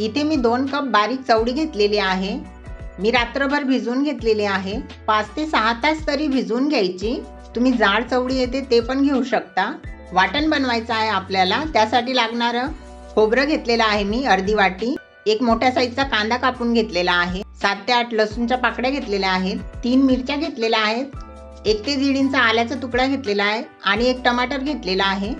इथे मी दोन कप बारीक चवडी घेतलेली आहे. मी रात्रभर भिजवून घेतलेली आहे. पाच ते सहा तास तरी भिजवून घ्यायची. तुम्ही जाड चवडी येते ते पण घेऊ शकता. वाटण बनवायचं आहे आपल्याला. त्यासाठी लागणारं खोबरं घेतलेलं आहे मी अर्धी वाटी. एक मोठ्या साईजचा कांदा कापून घेतलेला आहे. सात ते आठ लसूणच्या पाकड्या घेतलेल्या आहेत. तीन मिरच्या घेतलेल्या आहेत. एक ते दीड इंच आल्याचा तुकडा घेतलेला आहे आणि एक टमाटर घेतलेला आहे.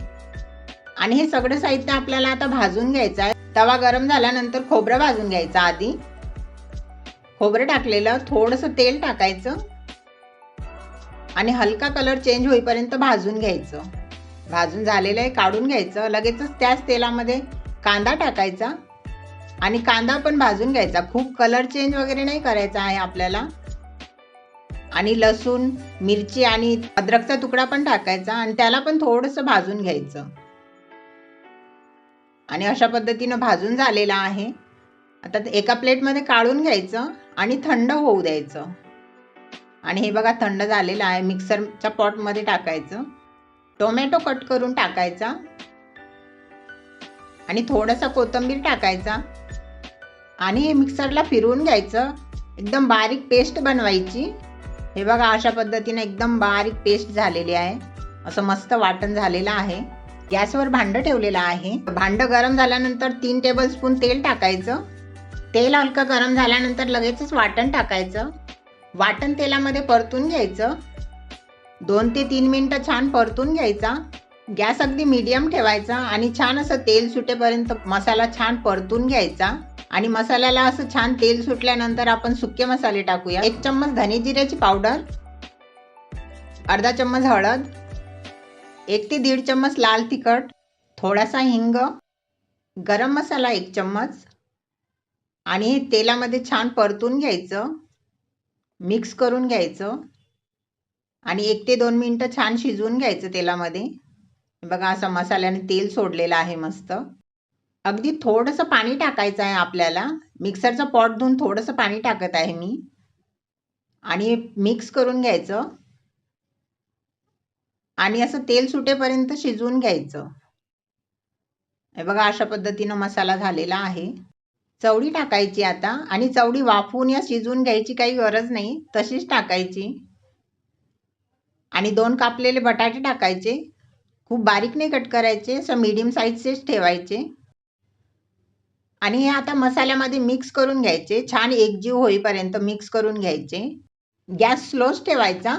आणि हे सगळं साहित्य आपल्याला आता भाजून घ्यायचं आहे. तवा गरम झाल्यानंतर खोबरं भाजून घ्यायचं आधी. खोबरं टाकलेलं थोडंसं तेल टाकायचं. आणि हलका कलर चेंज होईपर्यंत भाजून घ्यायचं. भाजून झालेलं आहे काढून घ्यायचं. लगेचच त्याच तेलामध्ये कांदा टाकायचा. आणि कांदा पण भाजून घ्यायचा. खूप कलर चेंज वगैरे नाही करायचा आहे आपल्याला. आणि लसूण मिरची आणि अद्रकचा तुकडा पण टाकायचा. आणि त्याला पण थोडंसं भाजून घ्यायचं. आणि अशा पद्धतीनं भाजून झालेला आहे. आता ते एका प्लेटमध्ये काढून घ्यायचं आणि थंड होऊ द्यायचं. आणि हे बघा थंड झालेलं आहे. मिक्सरच्या पॉटमध्ये टाकायचं. टोमॅटो कट करून टाकायचा. आणि थोडासा कोथिंबीर टाकायचा. आणि हे मिक्सरला फिरवून घ्यायचं. एकदम बारीक पेस्ट बनवायची. हे बघा अशा पद्धतीने एकदम बारीक पेस्ट झालेली आहे. असं मस्त वाटण झालेलं आहे. गॅसवर भांडं ठेवलेलं आहे. भांडं गरम झाल्यानंतर तीन टेबल स्पून तेल टाकायचं. तेल हलकं गरम झाल्यानंतर लगेचच वाटण टाकायचं. वाटण तेलामध्ये परतून घ्यायचं. दोन ते तीन मिनटं छान परतून घ्यायचा. गॅस अगदी मीडियम ठेवायचा आणि छान असं तेल सुटेपर्यंत मसाला छान परतून घ्यायचा. आणि मसाल्याला असं छान तेल सुटल्यानंतर आपण सुके मसाले टाकूया. एक चम्मच धने जिऱ्याची पावडर अर्धा चम्मच हळद एक ते दीड चम्मच लाल तिखट थोडासा हिंग गरम मसाला एक चम्मच आणि हे तेलामध्ये छान परतून घ्यायचं मिक्स करून घ्यायचं आणि एक ते दोन मिनटं छान शिजवून घ्यायचं तेलामध्ये. बघा असं मसाल्याने तेल सोडलेलं आहे मस्त. अगदी थोडंसं पाणी टाकायचं आहे आपल्याला. मिक्सरचं पॉट धुवून थोडंसं पाणी टाकत आहे मी. आणि मिक्स करून घ्यायचं. आणि असं तेल सुटेपर्यंत शिजवून घ्यायचं. हे बघा अशा पद्धतीनं मसाला झालेला आहे. चवडी टाकायची आता आणि चवडी वाफवून या शिजवून घ्यायची काही गरज नाही. तशीच टाकायची. आणि दोन कापलेले बटाटे टाकायचे. खूप बारीक नाही कट करायचे असं मीडियम साईजचेच ठेवायचे. आणि हे आता मसाल्यामध्ये मिक्स करून घ्यायचे. छान एकजीव होईपर्यंत मिक्स करून घ्यायचे. गॅस स्लोच ठेवायचा.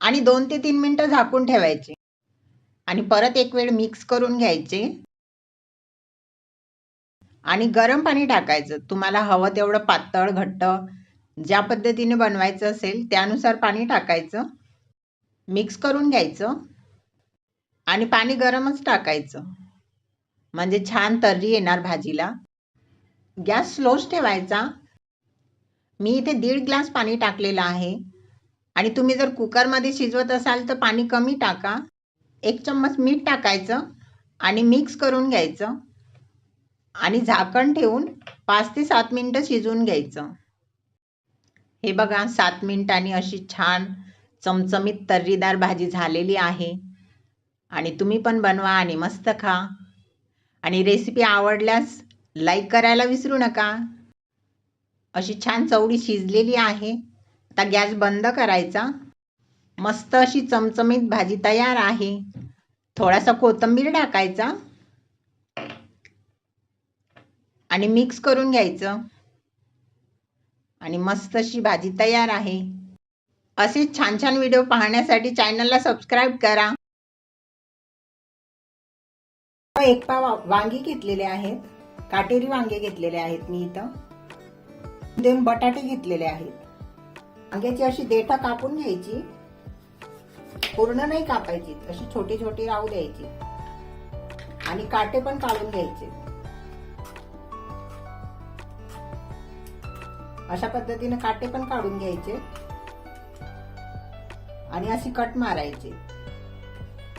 आणि दोन ते तीन मिनटं झाकून ठेवायचे. आणि परत एक वेळ मिक्स करून घ्यायचे. आणि गरम पाणी टाकायचं. तुम्हाला हवं तेवढं पातळ घट्ट ज्या पद्धतीने बनवायचं असेल त्यानुसार पाणी टाकायचं. मिक्स करून घ्यायचं. आणि पाणी गरमच टाकायचं. म्हणजे छान तर्री येणार भाजीला. गॅस स्लोच ठेवायचा. मी इथे दीड ग्लास पाणी टाकलेलं आहे. आणि तुम्ही जर कुकरमध्ये शिजवत असाल तर पाणी कमी टाका. एक चम्मच मीठ टाकायचं आणि मिक्स करून घ्यायचं. आणि झाकण ठेवून पाच ते सात मिनटं शिजवून घ्यायचं. हे बघा सात मिनिटांनी अशी छान चमचमीत तर्रीदार भाजी झालेली आहे. आणि तुम्ही पण बनवा आणि मस्त खा. आणि रेसिपी आवडल्यास लाईक करायला विसरू नका. अशी छान चवडी शिजलेली आहे. आता गॅस बंद करायचा. मस्त अशी चमचमीत भाजी तयार आहे. थोडासा कोथिंबीर टाकायचा. आणि मिक्स करून घ्यायचं. आणि मस्त अशी भाजी तयार आहे. असे छान छान व्हिडिओ पाहण्यासाठी चॅनलला सबस्क्राईब करा. एक पाव वांगी घेतलेले आहेत. काटेरी वांगे घेतलेले आहेत मी इथं. दोन बटाटे घेतलेले आहेत. वांग्याची अशी देठा कापून घ्यायची. पूर्ण नाही कापायची अशी छोटी छोटी राहू द्यायची. आणि काटे पण काढून घ्यायचे. अशा पद्धतीने काटे पण काढून घ्यायचे. आणि अशी कट मारायची.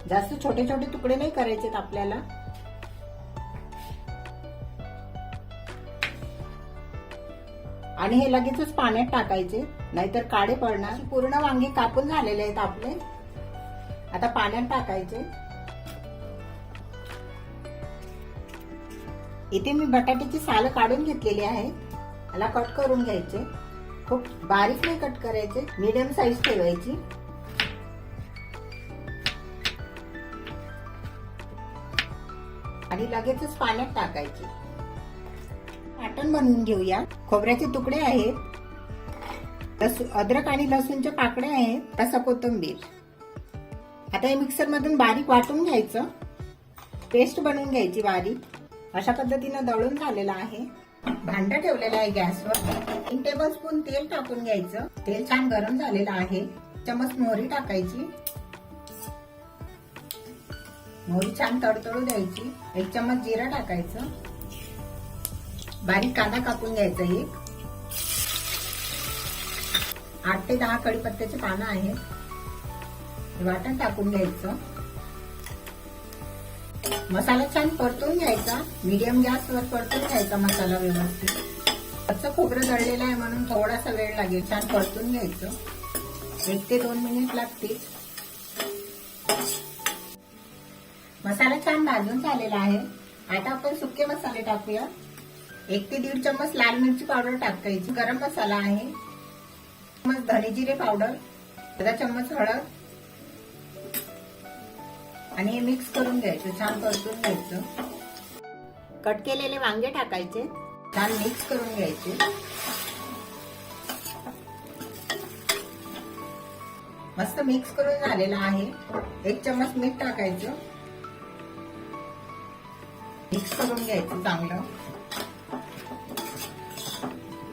जास्त छोटे छोटे तुकडे नाही करायचेत आपल्याला. आणि हे लगेचच पाण्यात टाकायचे नाहीतर काळे पडणार. पूर्ण वांगे कापून झालेले आहेत आपले. आता पाण्यात टाकायचे. इथे मी बटाट्याची सालं काढून घेतलेली आहे याला कट करून घ्यायचे. खूप बारीक नाही कट करायचे. मीडियम साईज ठेवायची. आणि लगेचच पाण्यात टाकायची. वाटण बनवून घेऊया. खोबऱ्याचे तुकडे आहेत. अद्रक आणि लसूणच्या पाकड्या आहेत. तसा कोथिंबीर. आता हे मिक्सर मधून बारीक वाटून घ्यायचं. पेस्ट बनवून घ्यायची बारीक. अशा पद्धतीनं दळून झालेलं आहे. भांड ठेवलेलं आहे गॅसवर. तीन टेबल स्पून तेल टाकून घ्यायचं. तेल छान गरम झालेलं आहे. चमच मोहरी टाकायची. मोहरी छान तडतडू द्यायची. एक चमच जिरा टाकायचं. बारीक कांदा कापून घ्यायचा एक. आठ ते दहा कडीपत्त्याचे पानं आहेत. वाटण टाकून घ्यायचं. मसाला छान परतून घ्यायचा. मीडियम गॅसवर परतून घ्यायचा मसाला व्यवस्थित. कच्चं खोबरं जळलेलं आहे म्हणून थोडासा वेळ लागेल. छान परतून घ्यायचं. एक ते दोन मिनिट लागतील. मसाला छान भाजून झालेला आहे. आता आपण सुके मसाले टाकूया. एक ते दीड चम्मच लाल मिरची पावडर टाकायची. गरम मसाला आहे. चम्मच धने जिरे पावडर अर्धा चम्मच हळद आणि हे मिक्स करून घ्यायचं छान परतून घ्यायचं. कट केलेले वांगे टाकायचे छान मिक्स करून घ्यायचे. मस्त मिक्स करून झालेला आहे. एक चम्मच मीठ टाकायचं. मिक्स करून घ्यायचं चांगलं.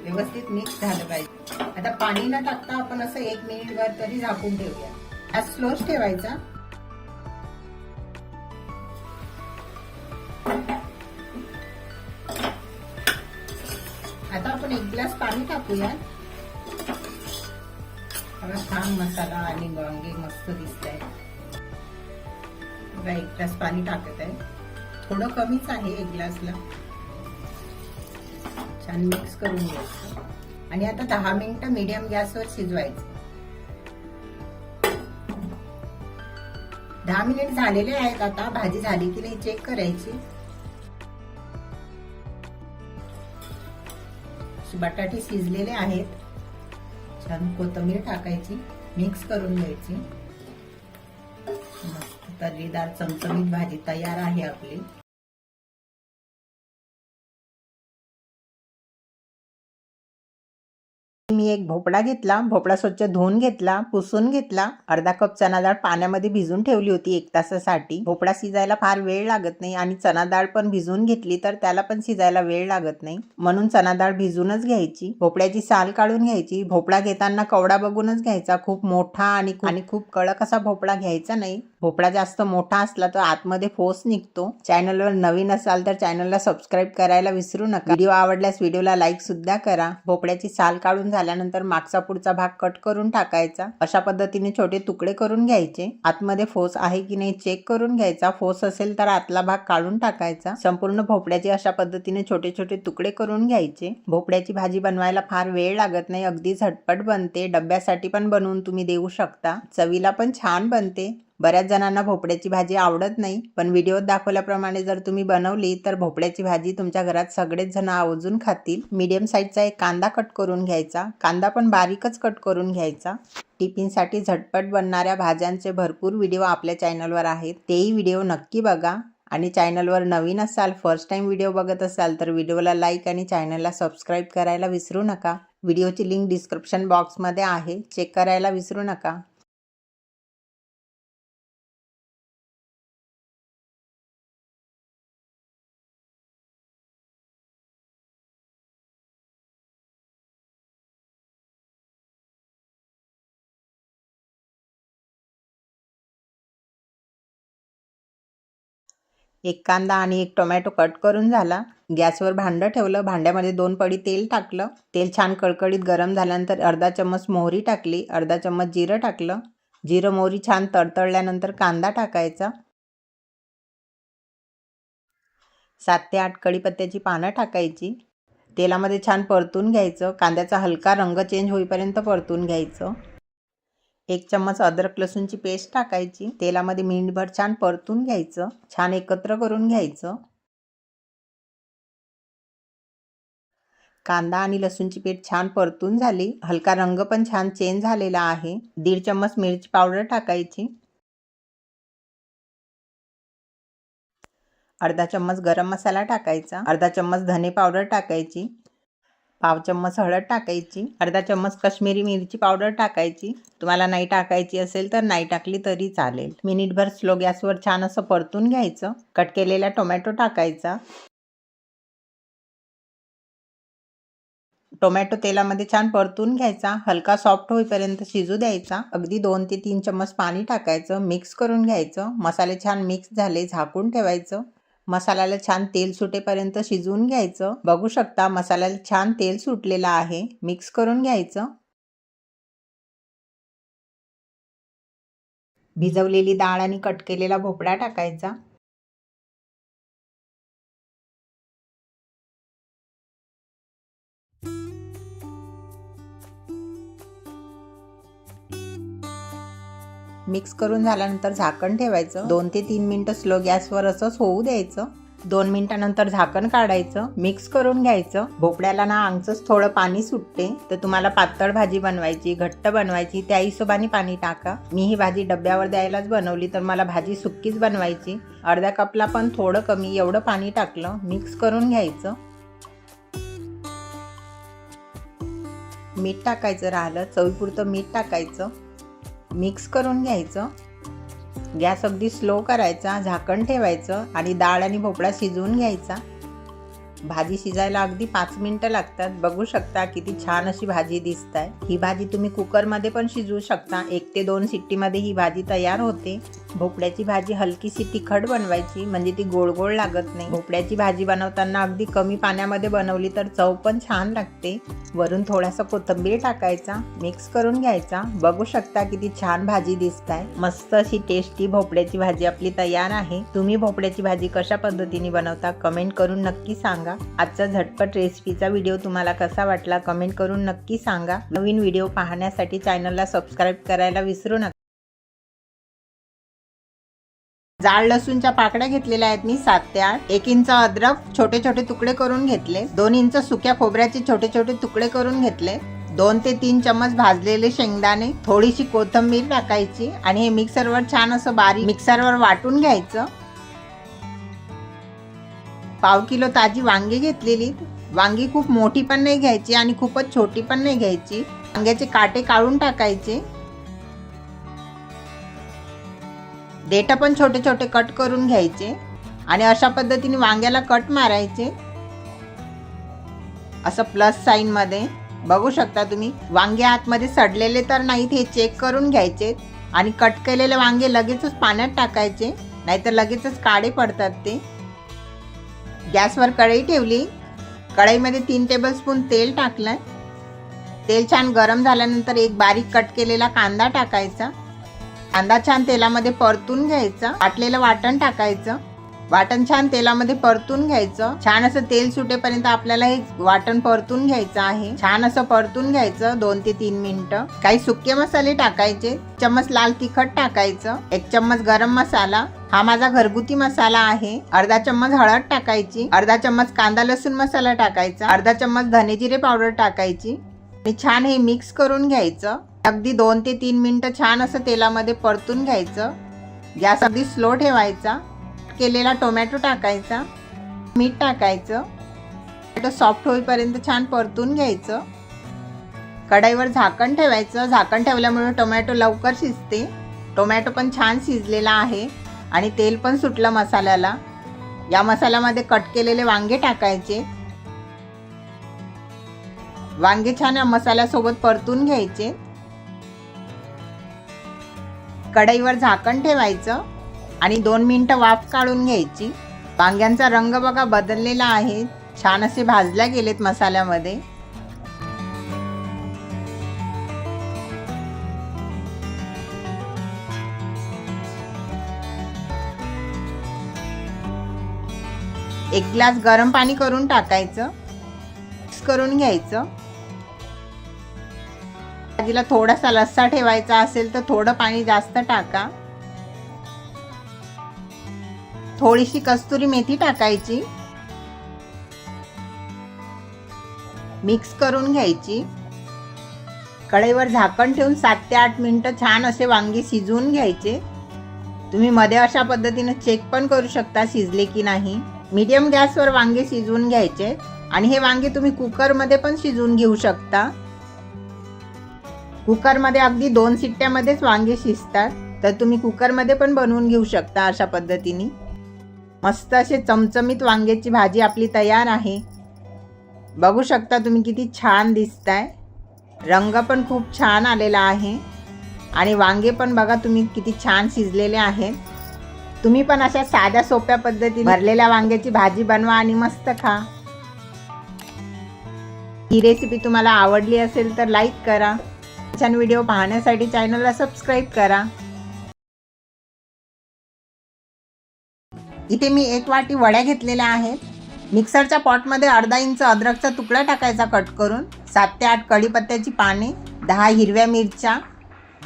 व्यवस्थित मिक्स झालं पाहिजे. आता पाणी न टाकता आपण असं एक मिनिट वर तरी झाकून ठेवूया. हा स्लोच ठेवायचा. आता आपण एक ग्लास पाणी टाकूया. छान मसाला आणि वांगे मस्त दिसत आहे बघा एक ग्लास पाणी टाकत आहे. थोडं कमीच आहे एक ग्लासला छान मिक्स करून घ्यायचं. आणि आता दहा मिनिटं मीडियम गॅसवर शिजवायचं. दहा मिनिट झालेले आहेत आता भाजी झाली की नाही चेक करायची. बटाटे शिजलेले आहेत. छान कोथिंबीर टाकायची मिक्स करून घ्यायची. तर्रीदार चमचमीत भाजी तयार आहे आपली. मी एक भोपळा घेतला भोपळा स्वच्छ धुवून घेतला पुसून घेतला. अर्धा कप चना डाळ पाण्यामध्ये भिजून ठेवली होती एक तासासाठी. भोपळा शिजायला फार वेळ लागत नाही आणि चना डाळ पण भिजून घेतली तर त्याला पण शिजायला वेळ लागत नाही. म्हणून चना डाळ भिजूनच घ्यायची. भोपळ्याची साल काढून घ्यायची. भोपळा घेताना कवडा बघूनच घ्यायचा. खूप मोठा आणि आणि खूप कडक असा भोपळा घ्यायचा नाही. भोपळा जास्त मोठा असला तर आतमध्ये फोस निघतो. चॅनलवर नवीन असाल तर चॅनलला सबस्क्राईब करायला विसरू नका. व्हिडिओ आवडल्यास व्हिडिओला लाईक सुद्धा करा. भोपळ्याची साल काढून झाल्यानंतर मागचा पुढचा भाग कट करून टाकायचा. अशा पद्धतीने छोटे तुकडे करून घ्यायचे. आतमध्ये फोस आहे की नाही चेक करून घ्यायचा. फोस असेल तर आतला भाग काढून टाकायचा. संपूर्ण भोपळ्याचे अशा पद्धतीने छोटे छोटे तुकडे करून घ्यायचे. भोपळ्याची भाजी बनवायला फार वेळ लागत नाही. अगदी झटपट बनते. डब्यासाठी पण बनवून तुम्ही देऊ शकता. चवीला पण छान बनते. बऱ्याच जणांना भोपळ्याची भाजी आवडत नाही पण व्हिडिओत दाखवल्याप्रमाणे जर तुम्ही बनवली तर भोपळ्याची भाजी तुमच्या घरात सगळेच जण आवर्जून खातील. मीडियम साईजचा एक कांदा कट करून घ्यायचा. कांदा पण बारीकच कट करून घ्यायचा. टिफिनसाठी झटपट बनणाऱ्या भाज्यांचे भरपूर व्हिडिओ आपल्या चॅनलवर आहेत. तेही व्हिडिओ नक्की बघा. आणि चॅनलवर नवीन असाल फर्स्ट टाइम व्हिडिओ बघत असाल तर व्हिडिओला लाईक आणि चॅनलला सबस्क्राईब करायला विसरू नका. व्हिडिओची लिंक डिस्क्रिप्शन बॉक्समध्ये आहे. चेक करायला विसरू नका. एक कांदा आणि एक टोमॅटो कट करून झाला. गॅसवर भांडं ठेवलं. भांड्यामध्ये दोन पडी तेल टाकलं. तेल छान कळकळीत गरम झाल्यानंतर अर्धा चम्मच मोहरी टाकली. अर्धा चम्मच जिरं टाकलं. जिरं मोहरी छान तडतडल्यानंतर कांदा टाकायचा. सात ते आठ कढीपत्त्याची पानं टाकायची. तेलामध्ये छान परतून घ्यायचं. कांद्याचा हलका रंग चेंज होईपर्यंत परतून घ्यायचं. एक चम्मच अद्रक लसूणची पेस्ट टाकायची. तेलामध्ये मिनिटभर छान परतून घ्यायचं. छान एकत्र करून घ्यायचं. कांदा आणि लसूणची पेस्ट छान परतून झाली. हलका रंग पण छान चेंज झालेला आहे. दीड चम्मच मिरची पावडर टाकायची. अर्धा चम्मच गरम मसाला टाकायचा. अर्धा चम्मच धने पावडर टाकायची. पाव चम्मच हळद टाकायची. अर्धा चम्मच कश्मीरी मिरची पावडर टाकायची. तुम्हाला नाही टाकायची असेल तर नाही टाकली तरी चालेल. मिनिटभर स्लो गॅसवर छान असं परतून घ्यायचं. कट केलेला टोमॅटो टाकायचा. टोमॅटो तेलामध्ये छान परतून घ्यायचा. हलका सॉफ्ट होईपर्यंत शिजू द्यायचा. अगदी दोन ते तीन चम्मच पाणी टाकायचं. मिक्स करून घ्यायचं. मसाले छान मिक्स झाले झाकून ठेवायचं. मसाल्याला छान तेल सुटेपर्यंत शिजवून घ्यायचं. बघू शकता मसाल्याला छान तेल सुटलेलं आहे. मिक्स करून घ्यायचं. भिजवलेली डाळ आणि कट केलेला भोपळा टाकायचा. मिक्स करून झाल्यानंतर झाकण ठेवायचं. दोन ते तीन मिनटं स्लो गॅसवर असंच होऊ द्यायचं. दोन मिनिटानंतर झाकण काढायचं. मिक्स करून घ्यायचं. भोपळ्याला ना आंगचंच थोडं पाणी सुटते. तर तुम्हाला पातळ भाजी बनवायची घट्ट बनवायची त्या हिशोबाने पाणी टाका. मी ही भाजी डब्यावर द्यायलाच बनवली तर मला भाजी सुक्कीच बनवायची. अर्ध्या कपला पण थोडं कमी एवढं पाणी टाकलं मिक्स करून घ्यायचं. मीठ टाकायचं राहिलं चवीपुरतं मीठ टाकायचं. मिक्स करून घ्यायचं. गॅस अगदी स्लो करायचा झाकण ठेवायचं आणि डाळ आणि भोपळा शिजवून घ्यायचा. भाजी शिजायला अगदी पाच मिनटं लागतात. बघू शकता किती छान अशी भाजी दिसत आहे ही भाजी तुम्ही कुकरमध्ये पण शिजवू शकता. एक ते दोन सिट्टीमध्ये ही भाजी तयार होते. भोपळ्याची भाजी हलकीशी तिखट बनवायची म्हणजे ती गोड गोड लागत नाही. भोपळ्याची भाजी बनवताना अगदी कमी पाण्यामध्ये बनवली तर चव पण छान लागते. वरून थोडासा कोथिंबीर टाकायचा मिक्स करून घ्यायचा. बघू शकता किती छान भाजी दिसत आहे मस्त अशी टेस्टी भोपळ्याची भाजी आपली तयार आहे. तुम्ही भोपळ्याची भाजी कशा पद्धतीने बनवता कमेंट करून नक्की सांगा. आजचा झटपट रेसिपीचा व्हिडिओ तुम्हाला कसा वाटला कमेंट करून नक्की सांगा. नवीन व्हिडिओ पाहण्यासाठी चॅनलला सबस्क्राईब करायला विसरू नका. जाड लसूणच्या पाकड्या घेतलेल्या आहेत मी सात ते आठ. एक इंच अद्रक छोटे छोटे तुकडे करून घेतले. दोन इंच सुक्या खोबऱ्याचे छोटे छोटे तुकडे करून घेतले. दोन ते तीन चम्मच भाजलेले शेंगदाणे थोडीशी कोथिंबीर टाकायची आणि हे मिक्सरवर छान असं बारीक मिक्सरवर वाटून घ्यायचं. पाव किलो ताजी वांगी घेतलेली. वांगी खूप मोठी पण नाही घ्यायची आणि खूपच छोटी पण नाही घ्यायची. वांग्याचे काटे काढून टाकायचे. देठ पण छोटे छोटे कट करून घ्यायचे आणि अशा पद्धतीने वांग्याला कट मारायचे. असं प्लस साईनमध्ये बघू शकता तुम्ही वांगे आतमध्ये सडलेले तर नाहीत हे चेक करून घ्यायचे आणि कट केलेले वांगे लगेचच पाण्यात टाकायचे नाहीतर लगेचच काळे पडतात ते. गॅसवर कढई ठेवली. कढईमध्ये तीन टेबलस्पून तेल टाकलं. तेल छान गरम झाल्यानंतर एक बारीक कट केलेला कांदा टाकायचा. कांदा छान तेलामध्ये परतून घ्यायचा. वाटलेलं वाटण टाकायचं. वाटण छान तेलामध्ये परतून घ्यायचं. छान असं तेल सुटेपर्यंत आपल्याला हे वाटण परतून घ्यायचं आहे. छान असं परतून घ्यायचं दोन ते तीन मिनिटं. काही सुके मसाले टाकायचे. चम्मच लाल तिखट टाकायचं. एक चम्मच गरम मसाला. हा माझा घरगुती मसाला आहे. अर्धा चम्मच हळद टाकायची. अर्धा चम्मच कांदा लसूण मसाला टाकायचा. अर्धा चम्मच धने जिरे पावडर टाकायची. आणि छान हे मिक्स करून घ्यायचं. अगदी दोन ते तीन मिनटं छान असं तेलामध्ये परतून घ्यायचं. गॅस अगदी स्लो ठेवायचा. केलेला टोमॅटो टाकायचा. मीठ टाकायचं. टोमॅटो सॉफ्ट होईपर्यंत छान परतून घ्यायचं. कढईवर झाकण ठेवायचं. झाकण ठेवल्यामुळे टोमॅटो लवकर शिजते. टोमॅटो पण छान शिजलेला आहे आणि तेल पण सुटलं मसाल्याला. या मसाल्यामध्ये कट केलेले वांगे टाकायचे. वांगे छान या मसाल्यासोबत परतून घ्यायचे. कढईवर झाकण ठेवायचं आणि दोन मिनटं वाफ काढून घ्यायची. वांग्यांचा रंग बघा बदललेला आहे. छान असे भाजल्या गेलेत मसाल्यामध्ये. एक ग्लास गरम पाणी करून टाकायचं. मिक्स करून घ्यायचं. भाजीला थोडासा लस्सा ठेवायचा असेल तर थोडं पाणी जास्त टाका. थोडीशी कस्तुरी मेथी टाकायची. मिक्स करून घ्यायची. कढईवर झाकण ठेवून सात ते आठ मिनिटं छान असे वांगे शिजवून घ्यायचे. तुम्ही मध्ये अशा पद्धतीने चेक पण करू शकता शिजले की नाही. मीडियम गॅसवर वांगे शिजवून घ्यायचे. आणि हे वांगे तुम्ही कुकरमध्ये पण शिजवून घेऊ शकता. कुकरमध्ये अगदी दोन सिट्ट्यामध्येच वांगे शिजतात. तर तुम्ही कुकरमध्ये पण बनवून घेऊ शकता अशा पद्धतीने. मस्त असे चमचमीत वांग्याची भाजी आपली तयार आहे. बघू शकता तुम्ही किती छान दिसताय. रंग पण खूप छान आलेला आहे. आणि वांगे पण बघा तुम्ही किती छान शिजलेले आहेत. तुम्ही पण अशा साध्या सोप्या पद्धतीने भरलेल्या वांग्याची भाजी बनवा आणि मस्त खा. ही रेसिपी तुम्हाला आवडली असेल तर लाईक करा. छान व्हिडिओ पाहण्यासाठी चॅनलला सबस्क्राईब करा. इथे मी एक वाटी वड्या घेतलेल्या आहेत. मिक्सरच्या पॉटमध्ये अर्धा इंच अद्रकचा तुकडा टाकायचा कट करून सात ते आठ कढीपत्त्याची पाने दहा हिरव्या मिरच्या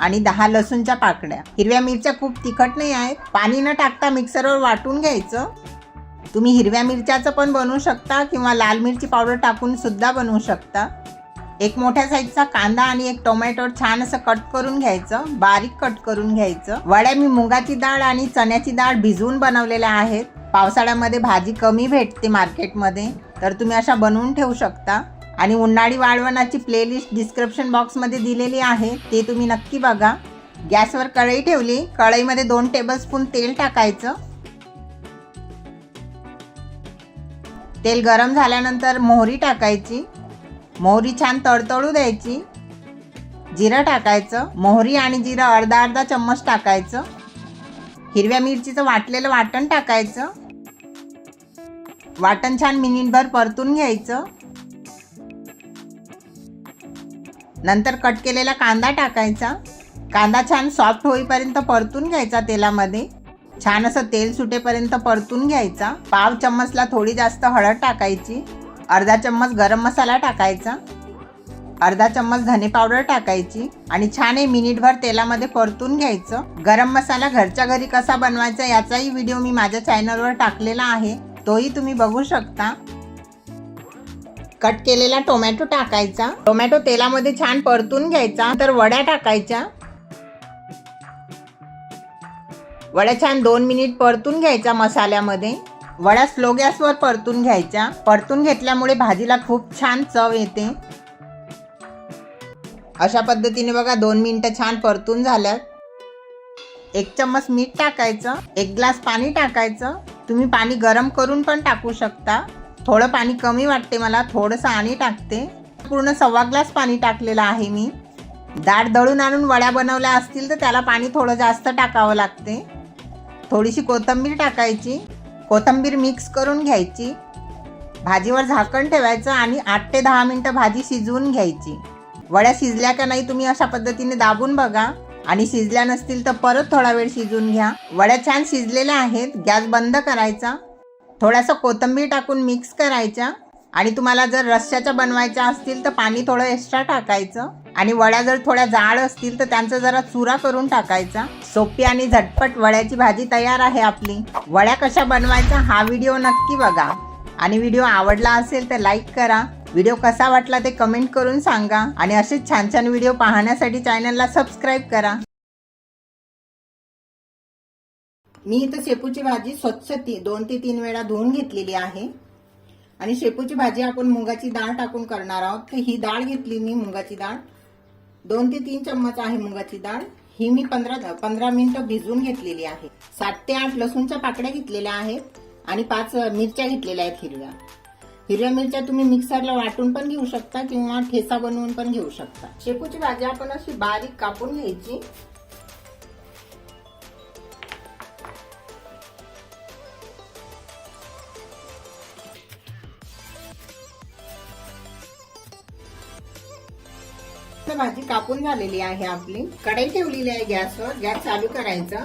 आणि दहा लसूणच्या पाकड्या हिरव्या मिरच्या खूप तिखट नाही आहेत. पाणी न टाकता मिक्सरवर वाटून घ्यायचं. तुम्ही हिरव्या मिरच्याचं पण बनवू शकता किंवा लाल मिरची पावडर टाकून सुद्धा बनवू शकता. एक मोठ्या साईजचा कांदा आणि एक टोमॅटो छान असं कट करून घ्यायचं बारीक कट करून घ्यायचं. वड्या मी मुगाची डाळ आणि चण्याची डाळ भिजवून बनवलेल्या आहेत. पावसाळ्यामध्ये भाजी कमी भेटते मार्केटमध्ये तर तुम्ही अशा बनवून ठेवू शकता. आणि उन्हाळी वाळवणाची प्लेलिस्ट डिस्क्रिप्शन बॉक्समध्ये दिलेली आहे ते तुम्ही नक्की बघा. गॅसवर कढई ठेवली कढईमध्ये दोन टेबलस्पून तेल टाकायचं. तेल गरम झाल्यानंतर मोहरी टाकायची. मोहरी छान तडतडू द्यायची. जिरं टाकायचं. मोहरी आणि जिरं अर्धा अर्धा चम्मच टाकायचं. हिरव्या मिरचीचं वाटलेलं वाटण टाकायचं. वाटण छान मिनिटभर परतून घ्यायचं. नंतर कट केलेला कांदा टाकायचा. कांदा छान सॉफ्ट होईपर्यंत परतून घ्यायचा तेलामध्ये. छान असं तेल सुटेपर्यंत परतून घ्यायचा. पाव चम्मचला थोडी जास्त हळद टाकायची. अर्धा चम्मच गरम मसाला टाकायचा. अर्धा चम्मच धने पावडर टाकायची आणि छान हे मिनिटभर तेलामध्ये परतून घ्यायचं. गरम मसाला घरच्या घरी कसा बनवायचा याचाही व्हिडिओ मी माझ्या चॅनलवर टाकलेला आहे. तोही तुम्ही बघू शकता. कट केलेला टोमॅटो टाकायचा. टोमॅटो तेलामध्ये छान परतून घ्यायचा. तर वड्या टाकायच्या. वड्या छान दोन मिनिट परतून घ्यायचा मसाल्यामध्ये. वड्या स्लो गॅसवर परतून घ्यायच्या. परतून घेतल्यामुळे भाजीला खूप छान चव येते. अशा पद्धतीने बघा दोन मिनटं छान परतून झाल्यात. एक चम्मच मीठ टाकायचं एक ग्लास पाणी टाकायचं. तुम्ही पाणी गरम करून पण टाकू शकता. थोडं पाणी कमी वाटते मला थोडंसं आणि टाकते. पूर्ण सव्वा ग्लास पाणी टाकलेलं आहे मी. डाळ दळून आणून वड्या बनवल्या असतील तर त्याला पाणी थोडं जास्त टाकावं लागते. थोडीशी कोथिंबीर टाकायची. कोथिंबीर मिक्स करून घ्यायची. भाजीवर झाकण ठेवायचं आणि आठ ते दहा मिनटं भाजी शिजवून घ्यायची. वड्या शिजल्या का नाही तुम्ही अशा पद्धतीने दाबून बघा. आणि शिजल्या नसतील तर परत थोडा वेळ शिजून घ्या. वड्या छान शिजलेल्या आहेत. गॅस बंद करायचा. थोडासा कोथिंबीर टाकून मिक्स करायच्या. आणि तुम्हाला जर रस्स्याच्या बनवायच्या असतील तर पाणी थोडं एक्स्ट्रा टाकायचं. आणि वड्या जर थोड्या जाड असतील तर त्यांचा जरा चुरा करून टाकायचा. सोपी आणि झटपट वड्याची भाजी तयार आहे आपली. वड्या कशा बनवायचा हा व्हिडिओ नक्की बघा. आणि व्हिडिओ आवडला असेल तर लाईक करा. व्हिडिओ कसा वाटला ते कमेंट करून सांगा. आणि असेच छान छान व्हिडिओ पाहण्यासाठी चॅनलला सबस्क्राईब करा. मी इथं शेपूची भाजी स्वच्छ ती दोन ते तीन वेळा धुवून घेतलेली आहे. आणि शेपूची भाजी आपण मुगाची डाळ टाकून करणार आहोत. तर ही डाळ घेतली मी मुगाची डाळ. दोन ते तीन चम्मच आहे मुगाची डाळ. ही मी पंधरा पंधरा मिनिटं भिजवून घेतलेली आहे. सात ते आठ लसूणच्या पाकड्या घेतलेल्या आहेत आणि पाच मिरच्या घेतलेल्या आहेत हिरव्या. हिरव्या मिरच्या तुम्ही मिक्सरला वाटून पण घेऊ शकता किंवा ठेसा बनवून पण घेऊ शकता. शेपूची भाजी आपण अशी बारीक कापून घ्यायची. मस्त भाजी कापून झालेली आहे आपली. कढई ठेवलेली आहे गॅसवर. गॅस चालू करायचं.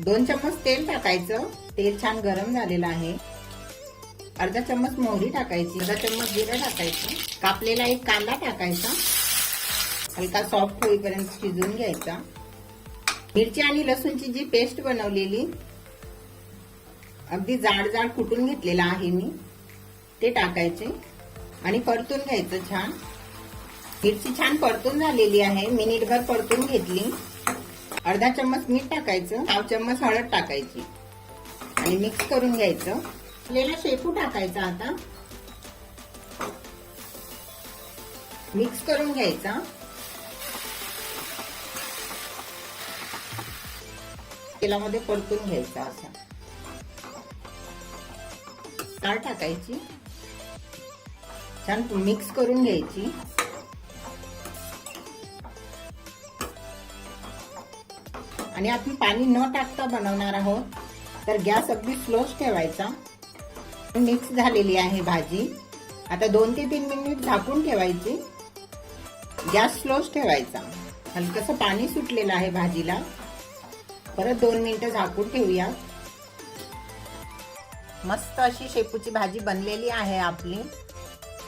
दोन चम्मच तेल टाकायचं. तेल छान गरम झालेलं आहे. अर्धा चम्मच मोहरी टाकायची. अर्धा चम्मच जिरं टाकायचं. कापलेला एक कांदा टाकायचा. हलका सॉफ्ट होईपर्यंत शिजवून घ्यायचा. मिरची आणि लसूणची जी पेस्ट बनवलेली अगदी जाड जाड कुटून घेतलेला आहे मी. ते टाकायचे. आणि परतून घ्यायचं छान. मिरची छान परतून झालेली आहे. मिनिटभर परतून घेतली. अर्धा चम्मच मीठ टाकायचं. पाव चम्मच हळद टाकायची. आणि मिक्स करून घ्यायचं. आपल्याला शेपू टाकायचा आता. मिक्स करून घ्यायचा. तेलामध्ये परतून घ्यायचा असा. डाळ टाकायची. छान मिक्स करून घ्यायची. आणि आपण पाणी न टाकता बनवणार आहोत. तर गॅस अगदी स्लोच ठेवायचा. मिक्स झालेली आहे भाजी. आता दोन ते तीन मिनिट झाकून ठेवायची. गॅस स्लोच ठेवायचा. हलकसं पाणी सुटलेलं आहे भाजीला. परत दोन मिनिटं झाकून ठेवूया. मस्त अशी शेपूची भाजी बनलेली आहे आपली.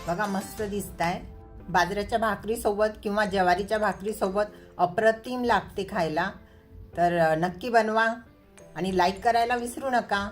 बघा मस्त दिसत आहे बाजऱ्याच्या भाकरीसोबत किंवा ज्वारीच्या भाकरीसोबत अप्रतिम लागते खायला. तर नक्की बनवा आणि लाईक करायला विसरू नका.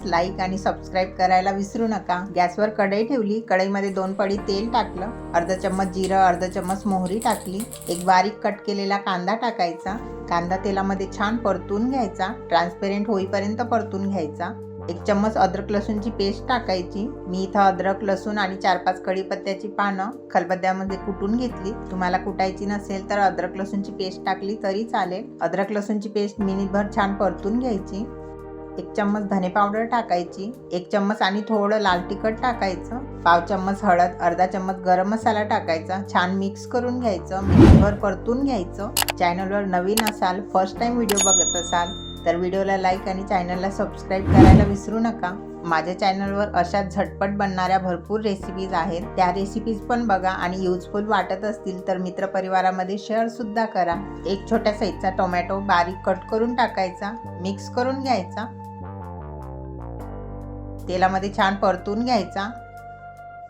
लाईक आणि सबस्क्राईब करायला विसरू नका. गॅसवर कढई ठेवली. कढईमध्ये दोन पडी तेल टाकलं. अर्धा चम्मच जिरं अर्धा चम्मच मोहरी टाकली. एक बारीक कट केलेला कांदा टाकायचा. कांदा तेलामध्ये छान परतून घ्यायचा. ट्रान्सपेरेंट होईपर्यंत परतून घ्यायचा. एक चम्मच अद्रक लसूणची पेस्ट टाकायची. मी इथं अद्रक लसूण आणि चार पाच कढीपत्त्याची पानं खलबत्त्यामध्ये कुटून घेतली. तुम्हाला कुटायची नसेल तर अद्रक लसूणची पेस्ट टाकली तरी चालेल. अद्रक लसूणची पेस्ट मिनिटभर छान परतून घ्यायची. एक चम्मच धने पावडर टाकायची. एक चम्मच आणि थोडं लाल तिखट टाकायचं. पाव चम्मच हळद अर्धा चम्मच गरम मसाला टाकायचा. छान मिक्स करून घ्यायचं. मिनिटभर परतून घ्यायचं. चॅनलवर नवीन असाल फर्स्ट टाइम व्हिडिओ बघत असाल तर व्हिडिओला लाईक आणि चॅनलला सबस्क्राईब करायला विसरू नका. माझ्या चॅनलवर अशा झटपट बनणाऱ्या भरपूर रेसिपीज आहेत. त्या रेसिपीज पण बघा आणि युजफुल वाटत असतील तर मित्रपरिवारामध्ये शेअरसुद्धा करा. एक छोट्या साईजचा टोमॅटो बारीक कट करून टाकायचा मिक्स करून घ्यायचा. तेलामध्ये छान परतून घ्यायचा.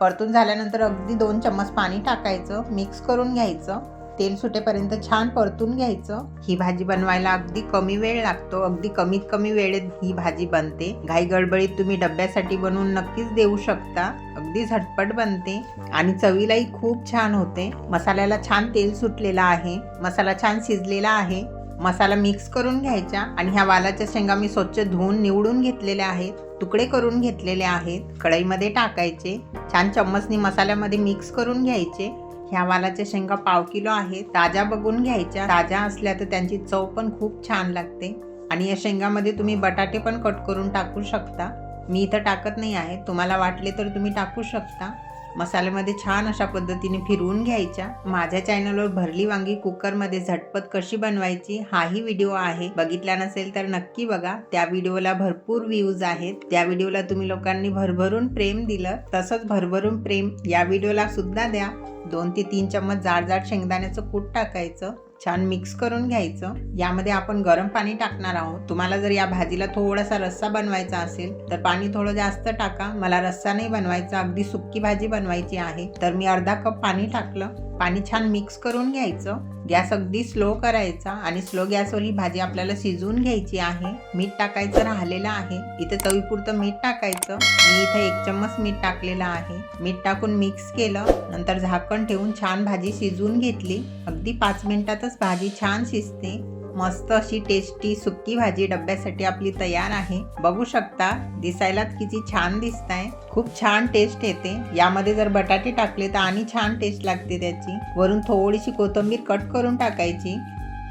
परतून झाल्यानंतर अगदी दोन चम्मच पाणी टाकायचं मिक्स करून घ्यायचं. तेल सुटेपर्यंत छान परतून घ्यायचं. ही भाजी बनवायला अगदी कमी वेळ लागतो. अगदी कमीत कमी वेळेत ही भाजी बनते. घाई गडबडीत तुम्ही डब्यासाठी बनवून नक्कीच देऊ शकता. अगदी झटपट बनते आणि चवीलाही खूप छान होते. मसाल्याला छान तेल सुटलेलं आहे. मसाला छान शिजलेला आहे. मसाला मिक्स करून घ्यायचा आणि ह्या वालाच्या शेंगा मी स्वच्छ धुवून निवडून घेतलेल्या आहेत. तुकडे करून घेतलेले आहेत. कढईमध्ये टाकायचे. छान चम्मचनी मसाल्यामध्ये मिक्स करून घ्यायचे. ह्या वालाच्या शेंगा पाव किलो आहे ताज्या बघून घ्यायच्या. ताज्या असल्या तर त्यांची चव पण खूप छान लागते. आणि या शेंगामध्ये तुम्ही बटाटे पण कट करून टाकू शकता. मी इथं टाकत नाही आहे. तुम्हाला वाटले तर तुम्ही टाकू शकता. मसाल्यामध्ये छान अशा पद्धतीने फिरवून घ्यायच्या. माझ्या चॅनलवर भरली वांगी कुकरमध्ये झटपट कशी बनवायची हाही व्हिडिओ आहे. बघितला नसेल तर नक्की बघा. त्या व्हिडिओला भरपूर व्ह्यूज आहेत. त्या व्हिडिओला तुम्ही लोकांनी भरभरून प्रेम दिलं तसंच भरभरून प्रेम या व्हिडिओला सुद्धा द्या. दोन ते तीन चम्मच जाड जाड शेंगदाण्याचं कूट टाकायचं. छान मिक्स करून घ्यायचं. यामध्ये आपण गरम पाणी टाकणार आहोत. तुम्हाला जर या भाजीला थोडासा रस्सा बनवायचा असेल तर पाणी थोडं जास्त टाका. मला रस्सा नाही बनवायचा अगदी सुक्की भाजी बनवायची आहे. तर मी अर्धा कप पाणी टाकलं. पाणी छान मिक्स करून घ्यायचं. गॅस अगदी स्लो करायचा आणि स्लो गॅसवर ही भाजी आपल्याला शिजवून घ्यायची आहे. मीठ टाकायचं राहिलेलं आहे. इथे चवीपुरतं मीठ टाकायचं. मी इथे एक चम्मच मीठ टाकलेलं आहे. मीठ टाकून मिक्स केलं. नंतर झाकण ठेवून छान भाजी शिजवून घेतली. अगदी पाच मिनिटातच भाजी छान शिजते. मस्त अशी टेस्टी सुक्की भाजी डब्यासाठी आपली तयार आहे. बघू शकता दिसायला किती छान दिसत आहे खूप छान टेस्ट येते. यामध्ये जर बटाटे टाकले तर आणि छान टेस्ट लागते त्याची. वरून थोडीशी कोथिंबीर कट करून टाकायची.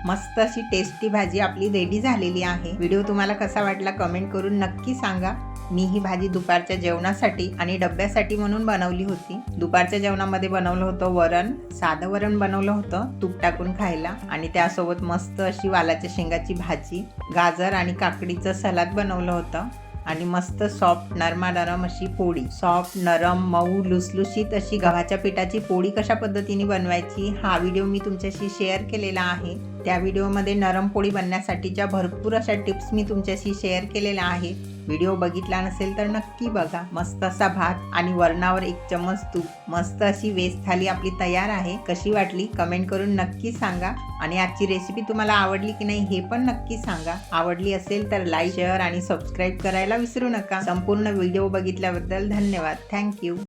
मस्त अशी टेस्टी भाजी आपली रेडी झालेली आहे. व्हिडिओ तुम्हाला कसा वाटला कमेंट करून नक्की सांगा. मी ही भाजी दुपारच्या जेवणासाठी आणि डब्यासाठी म्हणून बनवली होती. दुपारच्या जेवणामध्ये बनवलं होतं वरण साधं वरण बनवलं होतं तूप टाकून खायला आणि त्यासोबत मस्त अशी वालाच्या शेंगाची भाजी गाजर आणि काकडीचं सलाद बनवलं होतं आणि मस्त सॉफ्ट नरमा नरम अशी पोळी. सॉफ्ट नरम मऊ लुसलुशीत अशी गव्हाच्या पिठाची पोळी कशा पद्धतीने बनवायची हा व्हिडिओ मी तुमच्याशी शेअर केलेला आहे. त्या व्हिडिओमध्ये नरम पोळी बनण्यासाठीच्या भरपूर अशा टिप्स मी तुमच्याशी शेअर केलेल्या आहेत. व्हिडिओ बघितला नसेल तर नक्की बघा. मस्त असा भात आणि वरणावर एक चम्मच तूप. मस्त अशी वेज थाली आपली तयार आहे. कशी वाटली? कमेंट करून नक्की सांगा. आणि आजची रेसिपी तुम्हाला आवडली की नाही हे पण नक्की सांगा. आवडली असेल तर लाईक शेअर आणि सबस्क्राईब करायला विसरू नका. संपूर्ण व्हिडिओ बघितल्याबद्दल धन्यवाद. थँक्यू